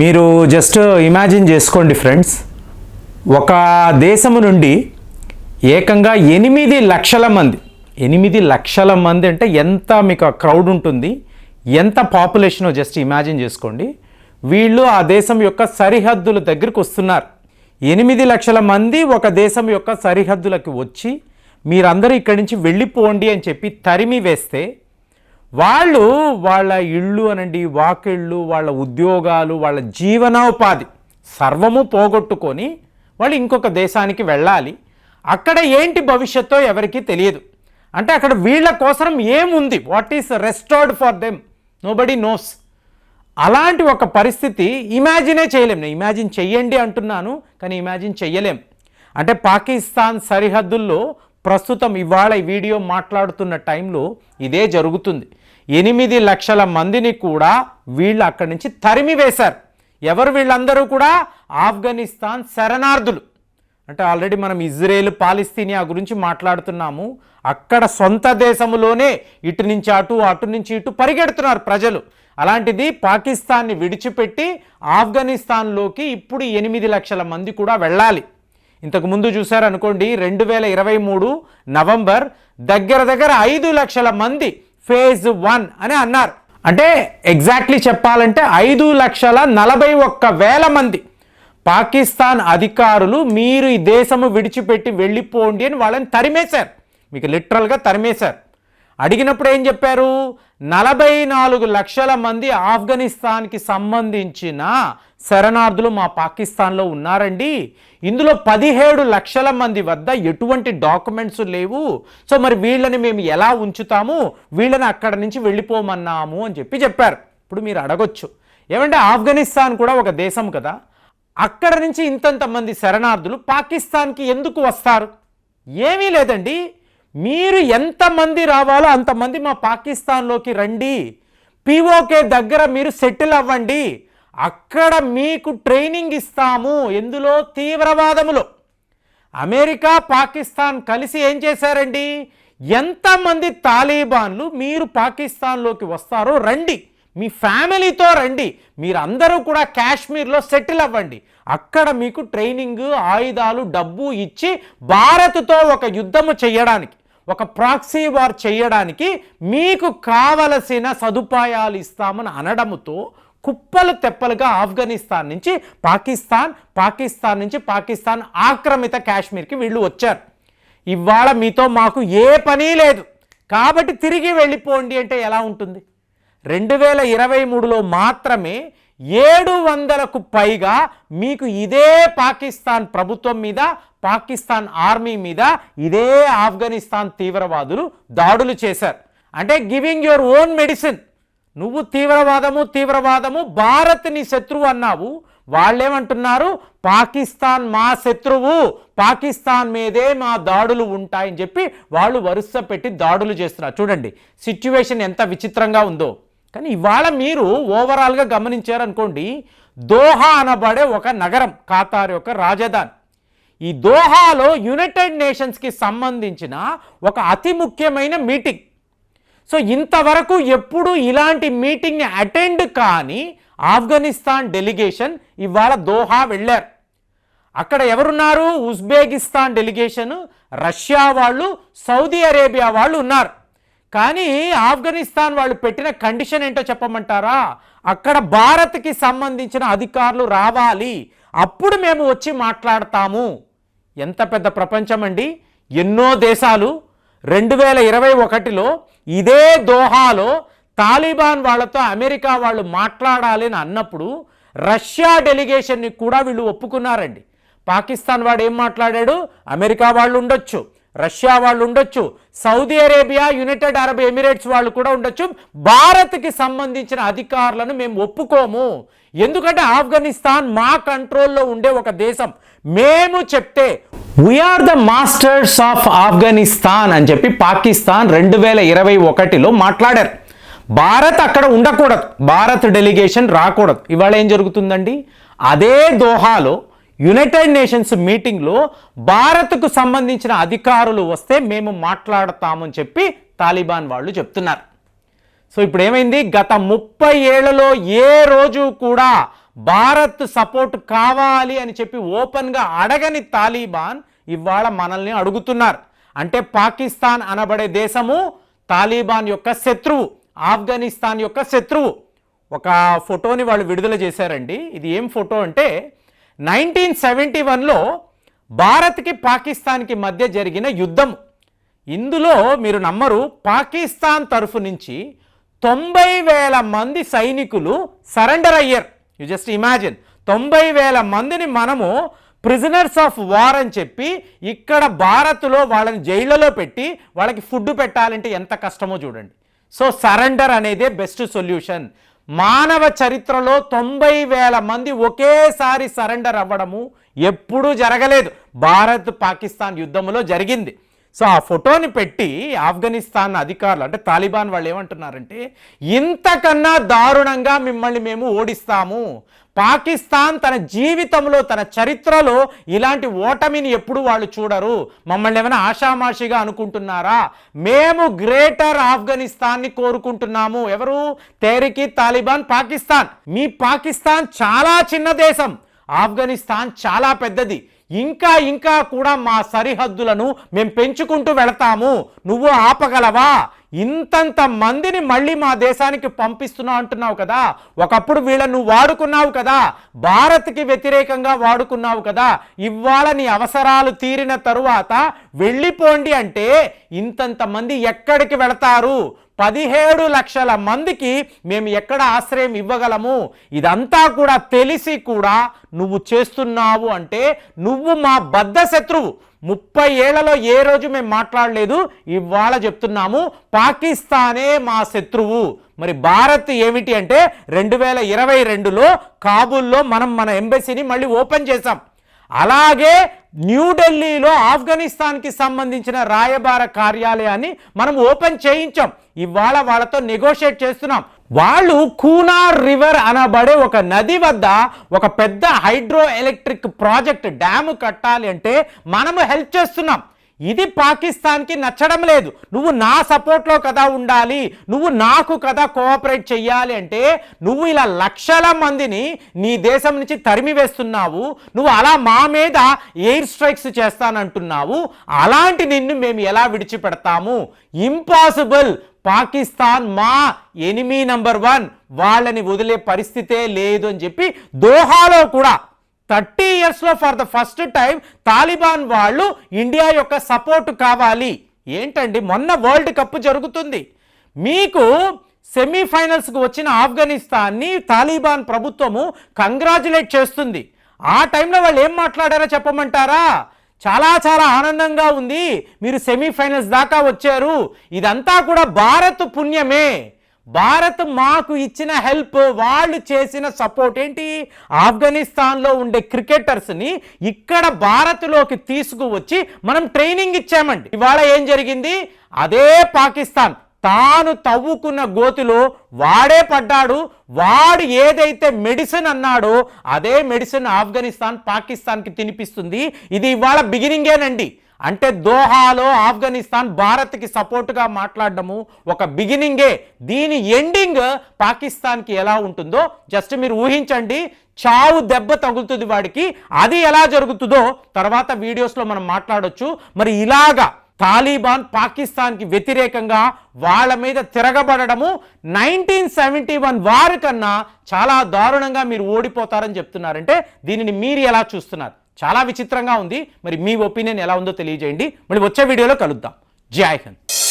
మీరు just imagine చేసుకోండి friends ఒక దేశము నుండి ఏకంగా ఎనిమిది లక్షల మంది ఎనిమిది లక్షల మంది అంటే ఎంత మీకు క్రౌడ్ ఉంటుంది ఎంత పాపులేషనో జస్ట్ ఇమాజిన్ చేసుకోండి. వీళ్ళు ఆ దేశం యొక్క సరిహద్దుల దగ్గరికి వస్తున్నారు. ఎనిమిది లక్షల మంది ఒక దేశం యొక్క సరిహద్దులకు వచ్చి మీరందరూ ఇక్కడి నుంచి వెళ్ళిపోండి అని చెప్పి తరిమి వేస్తే వాళ్ళు వాళ్ళ ఇళ్ళు అనండి వాకిళ్ళు వాళ్ళ ఉద్యోగాలు వాళ్ళ జీవనోపాధి సర్వము పోగొట్టుకొని వాళ్ళు ఇంకొక దేశానికి వెళ్ళాలి. అక్కడ ఏంటి భవిష్యత్తో ఎవరికీ తెలియదు. అంటే అక్కడ వీళ్ళ కోసం ఏముంది? What is restored for them nobody knows అలాంటి ఒక పరిస్థితి ఇమాజినే చేయలేం. నేను ఇమాజిన్ చెయ్యండి అంటున్నాను కానీ ఇమాజిన్ చెయ్యలేం. అంటే పాకిస్తాన్ సరిహద్దుల్లో ప్రస్తుతం ఇవాళ ఈ వీడియో మాట్లాడుతున్న టైంలో ఇదే జరుగుతుంది. ఎనిమిది లక్షల మందిని కూడా వీళ్ళు అక్కడి నుంచి తరిమి వేశారు. ఎవరు వీళ్ళందరూ కూడా? ఆఫ్ఘనిస్తాన్ శరణార్థులు. అంటే ఆల్రెడీ మనం ఇజ్రాయేల్ పాలిస్తీనియా గురించి మాట్లాడుతున్నాము. అక్కడ సొంత దేశంలోనే ఇటు నుంచి అటు అటు నుంచి ఇటు పరిగెడుతున్నారు ప్రజలు. అలాంటిది పాకిస్తాన్ని విడిచిపెట్టి ఆఫ్ఘనిస్తాన్లోకి ఇప్పుడు ఎనిమిది లక్షల మంది కూడా వెళ్ళాలి. ఇంతకు ముందు చూశారనుకోండి రెండు వేల ఇరవై మూడు నవంబర్ దగ్గర దగ్గర ఐదు లక్షల మంది ఫేజ్ వన్ అని అన్నారు. అంటే ఎగ్జాక్ట్లీ చెప్పాలంటే ఐదు లక్షల నలభై ఒక్క వేల మంది పాకిస్తాన్ అధికారులు మీరు ఈ దేశము విడిచిపెట్టి వెళ్ళిపోండి అని వాళ్ళని తరిమేశారు. మీకు లిటరల్గా తరిమేశారు. అడిగినప్పుడు ఏం చెప్పారు? నలభై నాలుగు లక్షల మంది ఆఫ్ఘనిస్తాన్కి సంబంధించిన శరణార్థులు మా పాకిస్తాన్లో ఉన్నారండి. ఇందులో పదిహేడు లక్షల మంది వద్ద ఎటువంటి డాక్యుమెంట్స్ లేవు. సో మరి వీళ్ళని మేము ఎలా ఉంచుతాము? వీళ్ళని అక్కడ నుంచి వెళ్ళిపోమన్నాము అని చెప్పి చెప్పారు. ఇప్పుడు మీరు అడగొచ్చు. ఏమంటే ఆఫ్ఘనిస్తాన్ కూడా ఒక దేశం కదా. అక్కడ నుంచి ఇంతంత మంది శరణార్థులు పాకిస్తాన్కి ఎందుకు వస్తారు? ఏమీ లేదండి. మీరు ఎంతమంది రావాలో అంతమంది మా పాకిస్తాన్లోకి రండి. పీఓకే దగ్గర మీరు సెటిల్ అవ్వండి. అక్కడ మీకు ట్రైనింగ్ ఇస్తాము. ఎందులో? తీవ్రవాదములో. అమెరికా పాకిస్తాన్ కలిసి ఏం చేశారండి? ఎంతమంది తాలిబాన్లు మీరు పాకిస్తాన్లోకి వస్తారో రండి. మీ ఫ్యామిలీతో రండి. మీరందరూ కూడా కాశ్మీర్లో సెటిల్ అవ్వండి. అక్కడ మీకు ట్రైనింగ్ ఆయుధాలు డబ్బు ఇచ్చి భారత్తో ఒక యుద్ధము చేయడానికి. ఒక ప్రాక్సీ వార్ చేయడానికి మీకు కావలసిన సదుపాయాలు ఇస్తామని అనడముతో కుప్పలు తెప్పలుగా ఆఫ్ఘనిస్తాన్ నుంచి పాకిస్తాన్ పాకిస్తాన్ నుంచి పాకిస్తాన్ ఆక్రమిత కాశ్మీర్కి వీళ్ళు వచ్చారు. ఇవాళ మీతో మాకు ఏ పని లేదు. కాబట్టి తిరిగి వెళ్ళిపోండి అంటే ఎలా ఉంటుంది? రెండు వేల ఇరవై మూడులో మాత్రమే ఏడు వందలకు పైగా మీకు ఇదే పాకిస్తాన్ ప్రభుత్వం మీద పాకిస్తాన్ ఆర్మీ మీద ఇదే ఆఫ్ఘనిస్తాన్ తీవ్రవాదులు దాడులు చేశారు. అంటే గివింగ్ యువర్ ఓన్ మెడిసిన్ నువ్వు తీవ్రవాదము తీవ్రవాదము భారత్ నీ శత్రువు అన్నావు. వాళ్ళేమంటున్నారు? పాకిస్తాన్ మా శత్రువు పాకిస్తాన్ మీదే మా దాడులు ఉంటాయని చెప్పి వాళ్ళు వరుస పెట్టి దాడులు చేస్తున్నారు. చూడండి సిచ్యువేషన్ ఎంత విచిత్రంగా ఉందో. కానీ ఇవాళ మీరు ఓవరాల్గా గమనించారనుకోండి దోహా అనబడే ఒక నగరం ఖాతార్ యొక్క రాజధాని. ఈ దోహాలో యునైటెడ్ నేషన్స్కి సంబంధించిన ఒక అతి ముఖ్యమైన మీటింగ్. సో ఇంతవరకు ఎప్పుడు ఇలాంటి మీటింగ్ని అటెండ్ కానీ ఆఫ్ఘనిస్తాన్ డెలిగేషన్ ఇవాళ దోహా వెళ్ళారు. అక్కడ ఎవరున్నారు? ఉజ్బెకిస్తాన్ డెలిగేషన్ రష్యా వాళ్ళు సౌదీ అరేబియా వాళ్ళు ఉన్నారు. కానీ ఆఫ్ఘనిస్తాన్ వాళ్ళు పెట్టిన కండిషన్ ఏంటో చెప్పమంటారా? అక్కడ భారత్కి సంబంధించిన అధికారులు రావాలి. అప్పుడు మేము వచ్చి మాట్లాడతాము. ఎంత పెద్ద ప్రపంచం అండి. ఎన్నో దేశాలు. రెండు వేల ఇరవై ఒకటిలో ఇదే దోహాలో తాలిబాన్ వాళ్ళతో అమెరికా వాళ్ళు మాట్లాడాలి అని అన్నప్పుడు రష్యా డెలిగేషన్ని కూడా వీళ్ళు ఒప్పుకున్నారండి. పాకిస్తాన్ వాడు ఏం మాట్లాడాడు? అమెరికా వాళ్ళు ఉండొచ్చు. రష్యా వాళ్ళు ఉండొచ్చు Saudi Arabia United Arab Emirates వాళ్ళు కూడా ఉండొచ్చు. భారత్కి సంబంధించిన అధికారులను మేము ఒప్పుకోము. ఎందుకంటే ఆఫ్ఘనిస్తాన్ మా కంట్రోల్లో ఉండే ఒక దేశం. మేము చెప్తే we're the masters of Afghanistan అని చెప్పి పాకిస్తాన్ రెండు వేల ఇరవై ఒకటిలో మాట్లాడారు. భారత్ అక్కడ ఉండకూడదు. భారత్ డెలిగేషన్ రాకూడదు. ఇవాళ ఏం జరుగుతుందండి? అదే దోహాలో యునైటెడ్ నేషన్స్ మీటింగ్లో భారత్కు సంబంధించిన అధికారులు వస్తే మేము మాట్లాడతామని చెప్పి తాలిబాన్ వాళ్ళు చెప్తున్నారు. సో ఇప్పుడు ఏమైంది? గత ముప్పై ఏళ్ళలో ఏ రోజు కూడా భారత్ సపోర్ట్ కావాలి అని చెప్పి ఓపెన్గా అడగని తాలిబాన్ ఇవాళ మనల్ని అడుగుతున్నారు. అంటే పాకిస్తాన్ అనబడే దేశము తాలిబాన్ యొక్క శత్రువు ఆఫ్ఘనిస్తాన్ యొక్క శత్రువు. ఒక ఫోటోని వాళ్ళు విడుదల చేశారండి. ఇది ఏం ఫోటో అంటే నైన్టీన్ సెవెంటీ వన్లో భారత్కి పాకిస్తాన్కి మధ్య జరిగిన యుద్ధం. ఇందులో మీరు నమ్మరు పాకిస్తాన్ తరఫు నుంచి తొంభై వేల మంది సైనికులు సరెండర్ అయ్యారు. యు జస్ట్ ఇమాజిన్ తొంభై వేల మందిని మనము ప్రిజనర్స్ ఆఫ్ వార్ అని చెప్పి ఇక్కడ భారత్లో వాళ్ళని జైళ్ళలో పెట్టి వాళ్ళకి ఫుడ్ పెట్టాలంటే ఎంత కష్టమో చూడండి. సో సరెండర్ అనేదే బెస్ట్ సొల్యూషన్ మానవ చరిత్రలో తొంభై వేల మంది ఒకేసారి సరెండర్ అవ్వడము ఎప్పుడూ జరగలేదు. భారత్ పాకిస్తాన్ యుద్ధంలో జరిగింది. సో ఆ ఫోటోని పెట్టి ఆఫ్ఘనిస్తాన్ అధికారులు అంటే తాలిబాన్ వాళ్ళు ఏమంటున్నారంటే ఇంతకన్నా దారుణంగా మిమ్మల్ని మేము ఓడిస్తాము. పాకిస్తాన్ తన జీవితంలో తన చరిత్రలో ఇలాంటి ఓటమిని ఎప్పుడు వాళ్ళు చూడరు. మమ్మల్ని ఏమైనా ఆషామాషిగా అనుకుంటున్నారా? మేము గ్రేటర్ ఆఫ్ఘనిస్తాన్ని కోరుకుంటున్నాము. ఎవరు? తేరికి తాలిబాన్ పాకిస్తాన్. మీ పాకిస్తాన్ చాలా చిన్న దేశం. ఆఫ్ఘనిస్తాన్ చాలా పెద్దది. ఇంకా ఇంకా కూడా మా సరిహద్దులను మేము పెంచుకుంటూ వెళతాము. నువ్వు ఆపగలవా? ఇంతంత మందిని మళ్ళీ మా దేశానికి పంపిస్తున్నావు అంటున్నావు కదా. ఒకప్పుడు వీళ్ళను వాడుకున్నావు కదా. భారత్కి వ్యతిరేకంగా వాడుకున్నావు కదా. ఇవాళ నీ అవసరాలు తీరిన తరువాత వెళ్ళిపోండి అంటే ఇంతంత మంది ఎక్కడికి వెళతారు? పదిహేడు లక్షల మందికి మేము ఎక్కడ ఆశ్రయం ఇవ్వగలము? ఇదంతా కూడా తెలిసి కూడా నువ్వు చేస్తున్నావు అంటే నువ్వు మా బద్ధ శత్రువు. ముప్పై ఏళ్ళలో ఏ రోజు మేము మాట్లాడలేదు ఇవాళ చెప్తున్నాము పాకిస్తానే మా శత్రువు. మరి భారత్ ఏమిటి అంటే రెండు వేల ఇరవై రెండులో కాబూల్లో మనం మన ఎంబసీని మళ్ళీ ఓపెన్ చేసాం అలాగే న్యూఢిల్లీలో ఆఫ్ఘనిస్తాన్కి సంబంధించిన రాయబార కార్యాలయాన్ని మనం ఓపెన్ చేయించాం. ఇవాళ వాళ్ళతో నెగోషియేట్ చేస్తున్నాం. వాళ్ళు కూనార్ రివర్ అనబడే ఒక నది వద్ద ఒక పెద్ద హైడ్రో ఎలక్ట్రిక్ ప్రాజెక్ట్ డ్యాము కట్టాలి అంటే మనము హెల్ప్ చేస్తున్నాం. ఇది పాకిస్తాన్కి నచ్చడం లేదు. నువ్వు నా సపోర్ట్లో కదా ఉండాలి. నువ్వు నాకు కదా కోఆపరేట్ చెయ్యాలి అంటే నువ్వు ఇలా లక్షల మందిని నీ దేశం నుంచి తరిమి వేస్తున్నావు. నువ్వు అలా మా మీద ఎయిర్ స్ట్రైక్స్ చేస్తానంటున్నావు. అలాంటి నిన్ను మేము ఎలా విడిచిపెడతాము? ఇంపాసిబుల్. పాకిస్తాన్ మా ఎనిమీ నంబర్ వన్. వాళ్ళని వదిలే పరిస్థితే లేదు అని చెప్పి దోహాలో కూడా థర్టీ ఇయర్స్లో for the first time Taliban వాళ్ళు ఇండియా యొక్క సపోర్ట్ కావాలి. ఏంటండి? మొన్న వరల్డ్ కప్ జరుగుతుంది. మీకు సెమీఫైనల్స్కి వచ్చిన ఆఫ్ఘనిస్తాన్ని తాలిబాన్ ప్రభుత్వము కంగ్రాచులేట్ చేస్తుంది. ఆ టైంలో వాళ్ళు ఏం మాట్లాడారో చెప్పమంటారా? చాలా చాలా ఆనందంగా ఉంది. మీరు సెమీఫైనల్స్ దాకా వచ్చారు. ఇదంతా కూడా భారత్ పుణ్యమే. భారత్ మాకు ఇచ్చిన హెల్ప్ వాళ్ళు చేసిన సపోర్ట్ ఏంటి? ఆఫ్ఘనిస్తాన్లో ఉండే క్రికెటర్స్ని ఇక్కడ భారత్లోకి తీసుకువచ్చి మనం ట్రైనింగ్ ఇచ్చామండి. ఇవాళ ఏం జరిగింది? అదే పాకిస్తాన్. తాను తవ్వుకున్న గోతిలో వాడే పడ్డాడు. వాడు ఏదైతే మెడిసిన్ అన్నాడో అదే మెడిసిన్ ఆఫ్ఘనిస్తాన్ పాకిస్తాన్కి తినిపిస్తుంది. ఇది ఇవాళ బిగినింగేనండి అంటే దోహాలో ఆఫ్ఘనిస్తాన్ భారత్కి సపోర్టుగా మాట్లాడడము ఒక బిగినింగే. దీని ఎండింగ్ పాకిస్తాన్కి ఎలా ఉంటుందో జస్ట్ మీరు ఊహించండి. చావు దెబ్బ తగులుతుంది వాడికి. అది ఎలా జరుగుతుందో తర్వాత వీడియోస్లో మనం మాట్లాడొచ్చు. మరి ఇలాగా తాలిబాన్ పాకిస్తాన్కి వ్యతిరేకంగా వాళ్ళ మీద తిరగబడము నైన్టీన్ సెవెంటీ వన్ వారు కన్నా చాలా దారుణంగా మీరు ఓడిపోతారని చెప్తున్నారంటే దీనిని మీరు ఎలా చూస్తున్నారు? చాలా విచిత్రంగా ఉంది. మరి మీ ఒపీనియన్ ఎలా ఉందో తెలియజేయండి. మళ్ళీ వచ్చే వీడియోలో కలుద్దాం. జై హింద్.